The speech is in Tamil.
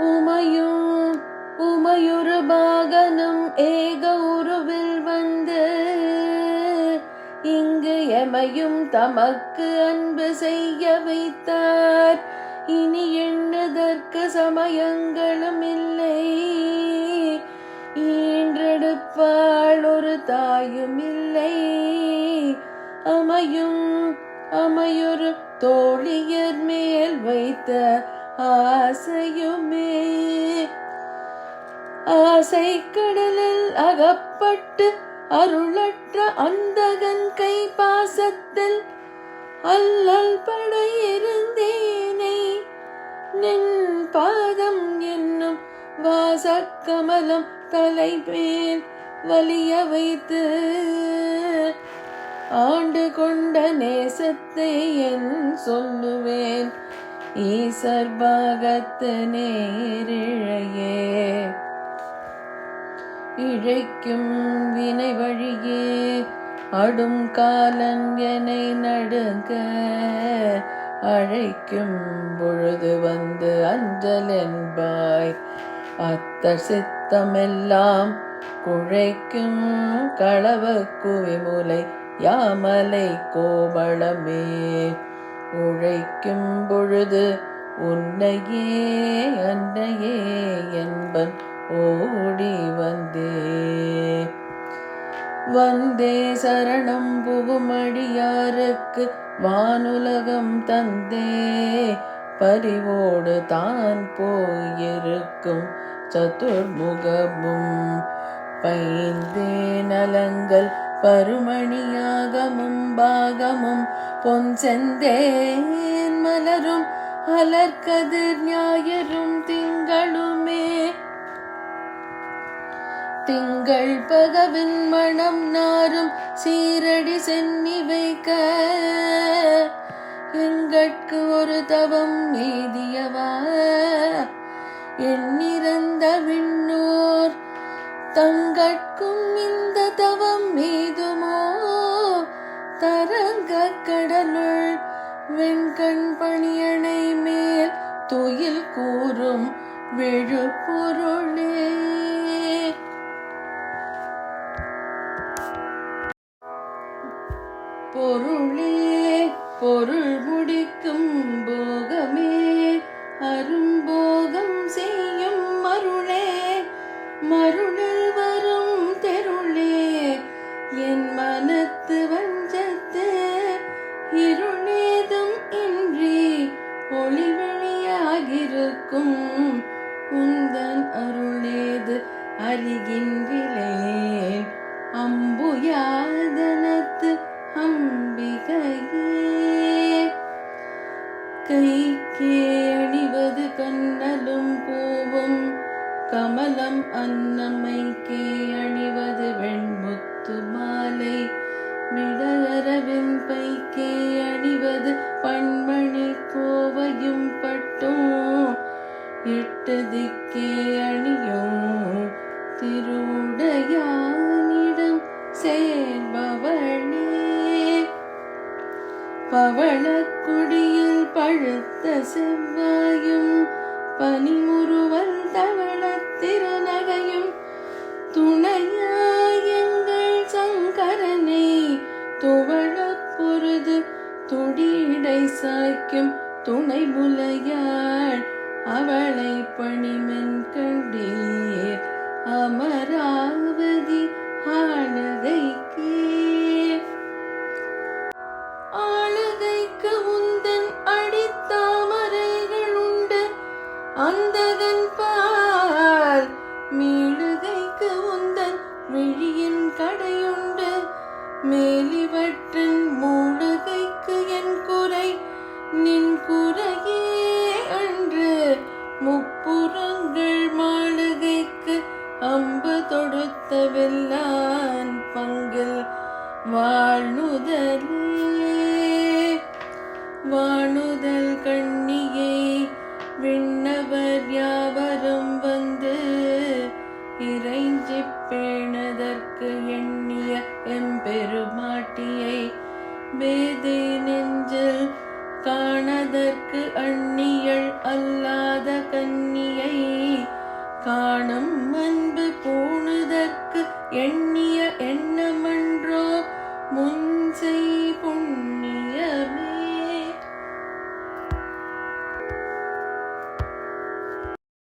உமையும் உமையொரு பாகனும் ஏக உருவில் வந்து இங்கு எமையும் தமக்கு அன்பு செய்ய வைத்தார். இனி எண்ணுதற்கு சமயங்களும் இல்லை. ஈன்றெடுப்பாள் ஒரு தாயும் இல்லை. அமையும் அமையொரு தோழியர் மேல் வைத்த ஆசையுமே. ஆசை கடலில் அகப்பட்டு அருளற்ற அந்தகன் கை பாசத்தில் அல்லல் பட இருந்தேனை நின் பாதம் என்னும் வாசக்கமலம் தலைமேல் வலிய வைத்து ஆண்டு கொண்ட நேசத்தை என் சொல்லுவேன். ஈசர் பாகத்து நேரிழையே. இழைக்கும் வினை வழியே அடும் காலன் எனை நடுங்க. அழைக்கும் பொழுது வந்து அஞ்சல் என்பாய். அத்தர் சித்தமெல்லாம் குழைக்கும் களவ குவிமுலை யாமலை கோபளமே உழைக்கும் பொழுது உன்னையே அன்னையே என்பன் ஓடி வந்தே. வந்தே சரணம் புகுமடியாருக்கு வானுலகம் தந்தே. பரிவோடு தான் போயிருக்கும் சதுர்முகமும். பைந்தே நலங்கள் பருமணியாகமும் பாகமும் பொன் செந்தேன் மலரும் அலர்கதிர் ஞாயிறும் திங்களுமே. திங்கள் பகவின் மணம் நாரும் சீரடி சென்னி வைக்க எங்கட்கு ஒரு தவம் எய்தியவா? எண்ணிறந்த விண்ணோர் தங்கட்கும் இந்த வெண்கண் பணியணை மேல் துயில் கூறும் விழுப்பொருளே. பொருளே பொருள் முடிக்கும் போ அறிகின்றிலேன் அம்புயாதனத்து அம்பிகையே. கைக்கே அணிவது கண்ணலும் பூவும் கமலம் அன்னமைக்கே அணிவது வெண்முத்து மாலை. மிளகரவின் பைக்கே அணிவது பண்மணி கோவையும் பட்டும் எட்டு திக்கே அணியும் திருவுடையானிடம் சேர்பவளே பவளக்குடியில் பழுத்த செவ்வாயும் பனிமுறுவல் தவள திருநகையும் துணையாயங்கள் சங்கரனை துவளப்பொருது துடிடை சாய்க்கும் துணை புலையாள் அவளை பணிமென் கண்டீர். அமராவதி ஆளுகைக்கு. ஆளுகைக்கு உந்தன் அடித்தாமரைகள் உண்டு அந்தகன் பால் மீளுகைக்கு உந்தன் விழியின் கடையுண்டு. மேலிவற்றின் மூழுகைக்கு என் குறை நின் குறையே அன்று முப்பு வாழுதல். வாணுதல் கண்ணியை விண்ணவர் யாவரும் வந்து இறைஞ்சி பேணதற்கு எண்ணிய எம்பெருமாட்டியை பேதை நெஞ்சில் காணதற்கு அந்நியள் அல்லா.